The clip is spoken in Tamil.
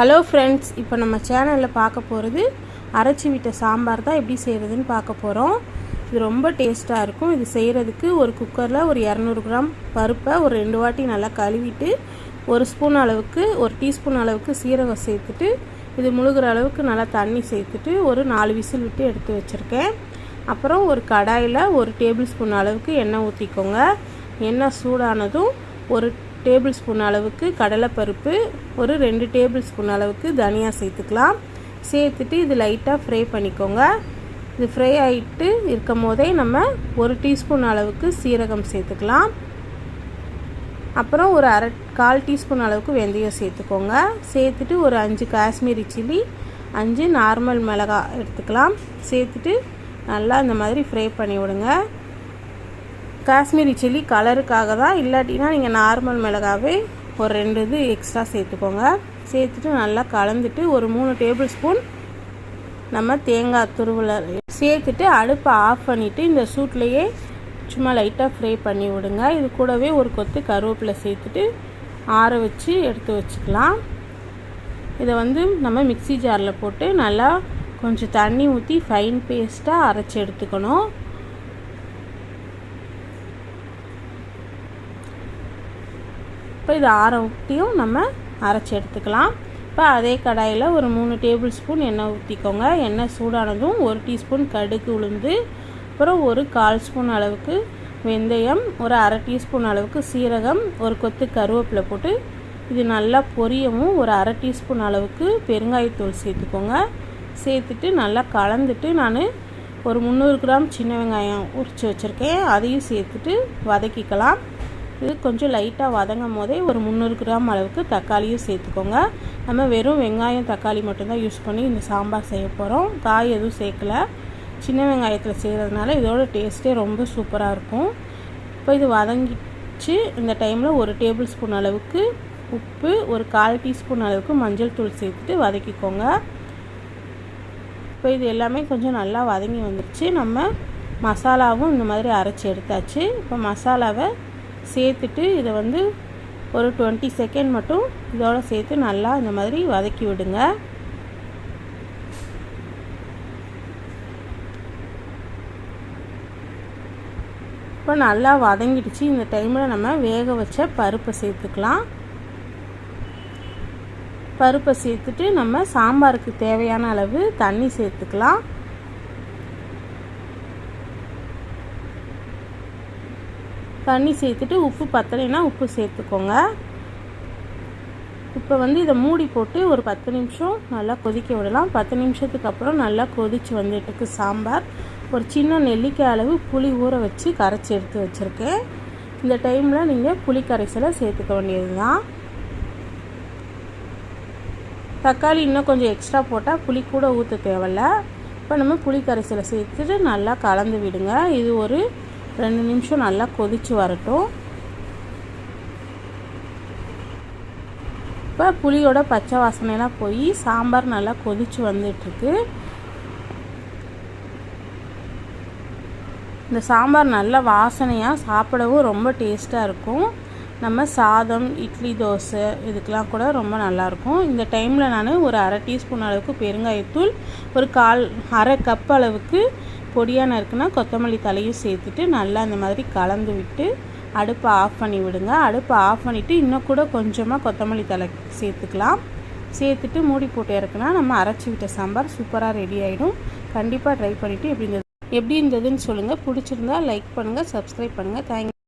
ஹலோ ஃப்ரெண்ட்ஸ் இப்போ நம்ம சேனலில் பார்க்க போகிறது அரைச்சி விட்ட சாம்பார் தான் எப்படி செய்கிறதுன்னு பார்க்க போகிறோம் இது ரொம்ப டேஸ்ட்டாக இருக்கும். இது செய்கிறதுக்கு ஒரு குக்கரில் ஒரு இரநூறு கிராம் பருப்பை ஒரு ரெண்டு வாட்டி நல்லா கழுவிட்டு ஒரு ஸ்பூன் அளவுக்கு ஒரு டீஸ்பூன் அளவுக்கு சீரகம் சேர்த்துட்டு இது முழுகிற அளவுக்கு நல்லா தண்ணி சேர்த்துட்டு ஒரு நாலு விசில் விட்டு எடுத்து வச்சுருக்கேன். அப்புறம் ஒரு கடாயில் ஒரு டேபிள் ஸ்பூன் அளவுக்கு எண்ணெய் ஊற்றிக்கோங்க எண்ணெய் சூடானதும் ஒரு டேபிள் ஸ்பூன் அளவுக்கு கடலைப்பருப்பு ஒரு ரெண்டு டேபிள் ஸ்பூன் அளவுக்கு தனியாக சேர்த்துக்கலாம். சேர்த்துட்டு இது லைட்டாக ஃப்ரை பண்ணிக்கோங்க. இது ஃப்ரை ஆகிட்டு இருக்கும் போதே நம்ம ஒரு டீஸ்பூன் அளவுக்கு சீரகம் சேர்த்துக்கலாம். அப்புறம் ஒரு அரை கால் டீஸ்பூன் அளவுக்கு வெந்தயம் சேர்த்துக்கோங்க. சேர்த்துட்டு ஒரு அஞ்சு காஷ்மீரி சில்லி அஞ்சு நார்மல் மிளகா எடுத்துக்கலாம். சேர்த்துட்டு நல்லா இந்த மாதிரி ஃப்ரை பண்ணி விடுங்க. காஷ்மீரி சில்லி கலருக்காக தான். இல்லாட்டினா நீங்கள் நார்மல் மிளகாவே ஒரு ரெண்டு இது எக்ஸ்ட்ரா சேர்த்துக்கோங்க. சேர்த்துட்டு நல்லா கலந்துட்டு ஒரு மூணு டேபிள் ஸ்பூன் நம்ம தேங்காய் துருவலை சேர்த்துட்டு அடுப்பை ஆஃப் பண்ணிவிட்டு இந்த சூட்லேயே சும்மா லைட்டாக ஃப்ரை பண்ணி விடுங்க. இது கூடவே ஒரு கொத்து கருவேப்பிலை சேர்த்துட்டு ஆற வச்சு எடுத்து வச்சுக்கலாம். இதை வந்து நம்ம மிக்சி ஜாரில் போட்டு நல்லா கொஞ்சம் தண்ணி ஊற்றி ஃபைன் பேஸ்ட்டாக அரைச்சி எடுத்துக்கணும். இப்போ இது ஆற ஊற்றியும் நம்ம அரைச்சி எடுத்துக்கலாம். இப்போ அதே கடாயில் ஒரு மூணு டேபிள் ஸ்பூன் எண்ணெய் ஊற்றிக்கோங்க எண்ணெய் சூடானதும் ஒரு டீஸ்பூன் கடுகு உளுந்து அப்புறம் ஒரு கால் ஸ்பூன் அளவுக்கு வெந்தயம் ஒரு அரை டீஸ்பூன் அளவுக்கு சீரகம் ஒரு கொத்து கருவேப்பிலை போட்டு இது நல்லா பொரியவும் ஒரு அரை டீஸ்பூன் அளவுக்கு பெருங்காயத்தூள் சேர்த்துக்கோங்க. சேர்த்துட்டு நல்லா கலந்துட்டு நான் ஒரு முந்நூறு கிராம் சின்ன வெங்காயம் உரித்து வச்சுருக்கேன். அதையும் சேர்த்துட்டு வதக்கிக்கலாம். இது கொஞ்சம் லைட்டாக வதங்கும் போதே ஒரு முந்நூறு கிராம் அளவுக்கு தக்காளியும் சேர்த்துக்கோங்க. நம்ம வெறும் வெங்காயம் தக்காளி மட்டும்தான் யூஸ் பண்ணி இந்த சாம்பார் செய்ய போகிறோம் காய் எதுவும் சேர்க்கல. சின்ன வெங்காயத்தில் செய்கிறதுனால இதோட டேஸ்ட்டே ரொம்ப சூப்பராக இருக்கும். இப்போ இது வதங்கிச்சு. இந்த டைமில் ஒரு டேபிள் ஸ்பூன் அளவுக்கு உப்பு ஒரு கால் டீஸ்பூன் அளவுக்கு மஞ்சள் தூள் சேர்த்துட்டு வதக்கிக்கோங்க. இப்போ இது எல்லாமே கொஞ்சம் நல்லா வதங்கி வந்துடுச்சு நம்ம மசாலாவும் இந்த மாதிரி அரைச்சி எடுத்தாச்சு. இப்போ மசாலாவை சேர்த்துட்டு இதை வந்து ஒரு டுவெண்ட்டி செகண்ட் மட்டும் இதோட சேர்த்து நல்லா இந்த மாதிரி வதக்கி விடுங்க. இப்போ நல்லா வதங்கிடுச்சு. இந்த டைமில் நம்ம வேக வச்ச பருப்பை சேர்த்துக்கலாம். பருப்பை சேர்த்துட்டு நம்ம சாம்பாருக்கு தேவையான அளவு தண்ணி சேர்த்துக்கலாம். தண்ணி சேர்த்துட்டு உப்பு பத்தலைன்னா உப்பு சேர்த்துக்கோங்க. இப்போ வந்து இதை மூடி போட்டு ஒரு பத்து நிமிஷம் நல்லா கொதிக்க விடலாம். பத்து நிமிஷத்துக்கு அப்புறம் நல்லா கொதித்து வந்துட்டுருக்கு சாம்பார் ஒரு சின்ன நெல்லிக்காய் அளவு புளி ஊற வச்சு கரைச்சி எடுத்து வச்சுருக்கேன். இந்த டைமில் நீங்கள் புளி கரைசலை சேர்த்துக்க வேண்டியது தான் தக்காளி இன்னும் கொஞ்சம் எக்ஸ்ட்ரா போட்டால் புளி கூட ஊற்ற தேவையில்ல. இப்போ நம்ம புளி கரைசலை சேர்த்துட்டு நல்லா கலந்து விடுங்க. இது ஒரு ரெண்டு நிமிஷம் நல்லா கொதித்து வரட்டும். இப்போ புளியோட பச்சை வாசனைலாம் போய் சாம்பார் நல்லா கொதித்து வந்துட்டுருக்கு. இந்த சாம்பார் நல்ல வாசனையாக சாப்பிடவும் ரொம்ப டேஸ்ட்டாக இருக்கும். நம்ம சாதம் இட்லி தோசை இதுக்கெலாம் கூட ரொம்ப நல்லாயிருக்கும் இந்த டைமில் நான் ஒரு அரை டீஸ்பூன் அளவுக்கு பெருங்காயத்தூள் ஒரு கால் அரை கப் அளவுக்கு பொடியான இருக்குன்னா கொத்தமல்லி தலையும் சேர்த்துட்டு நல்லா அந்த மாதிரி கலந்து விட்டு அடுப்பை ஆஃப் பண்ணி விடுங்க. அடுப்பை ஆஃப் பண்ணிவிட்டு இன்னும் கூட கொஞ்சமாக கொத்தமல்லி தலை சேர்த்துக்கலாம். சேர்த்துட்டு மூடி போட்டு இறக்குனா நம்ம அரைச்சி விட்ட சாம்பார் சூப்பராக ரெடி ஆகிடும் கண்டிப்பாக ட்ரை பண்ணிவிட்டு எப்படி இருந்தது எப்படி இருந்ததுன்னு சொல்லுங்கள் பிடிச்சிருந்தா லைக் பண்ணுங்கள் சப்ஸ்கிரைப் பண்ணுங்கள் தேங்க்